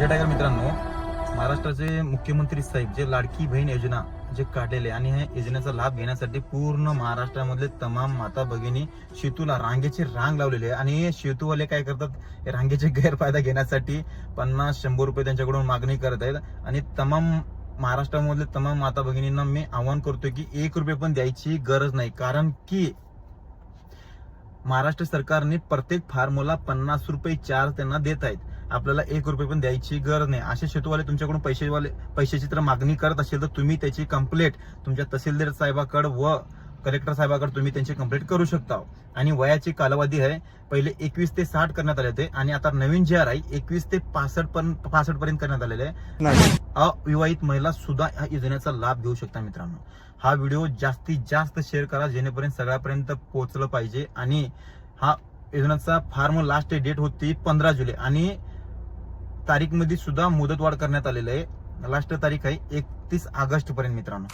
जे टायगर मित्रांनो. महाराष्ट्राचे मुख्यमंत्री साहेब जे लाडकी बहीण योजना जे काढलेले आणि ह्या योजनेचा लाभ घेण्यासाठी पूर्ण महाराष्ट्रामधले तमाम माता भगिनी शेतूला रांगेची रांग लावलेली आहे. आणि शेतूवाले काय करतात? हे रांगेचे गैरफायदा घेण्यासाठी पन्नास शंभर रुपये त्यांच्याकडून मागणी करत आहेत. आणि तमाम महाराष्ट्रामधले तमाम माता भगिनींना मी आवाहन करतोय की एक रुपये पण द्यायची गरज नाही. कारण की महाराष्ट्र सरकारने प्रत्येक फार्मला पन्नास रुपये चार्ज त्यांना देत आहेत. आपल्याला एक रुपये पण द्यायची गरज नाही. असे शेतूवाले तुमच्याकडून पैसेवाले पैशाची तर मागणी करत असेल तर तुम्ही त्याची कंप्लेंट तुमच्या तहसीलदार साहेबाकडे व कलेक्टर साहेबाकडे तुम्ही त्यांची कंप्लेंट करू शकता. आणि वयाची कालावधी आहे पहिले एकवीस ते साठ करण्यात आले होते आणि आता नवीन जे आर आहे एकवीस ते पासष्ट पर्यंत पासष्ट पर्यंत करण्यात आलेले आहे. अविवाहित महिला सुद्धा या योजनेचा लाभ घेऊ शकता मित्रांनो. हा व्हिडिओ जास्तीत जास्त शेअर करा जेणेपर्यंत सगळ्यापर्यंत पोहोचलं पाहिजे. आणि हा योजनेचा फार्म लास्ट डेट होती पंधरा जुलै. आणि तारीखमध्ये सुद्धा मुदतवाढ करण्यात आलेली आहे. लास्ट तारीख आहे एकतीस ऑगस्ट पर्यंत मित्रांनो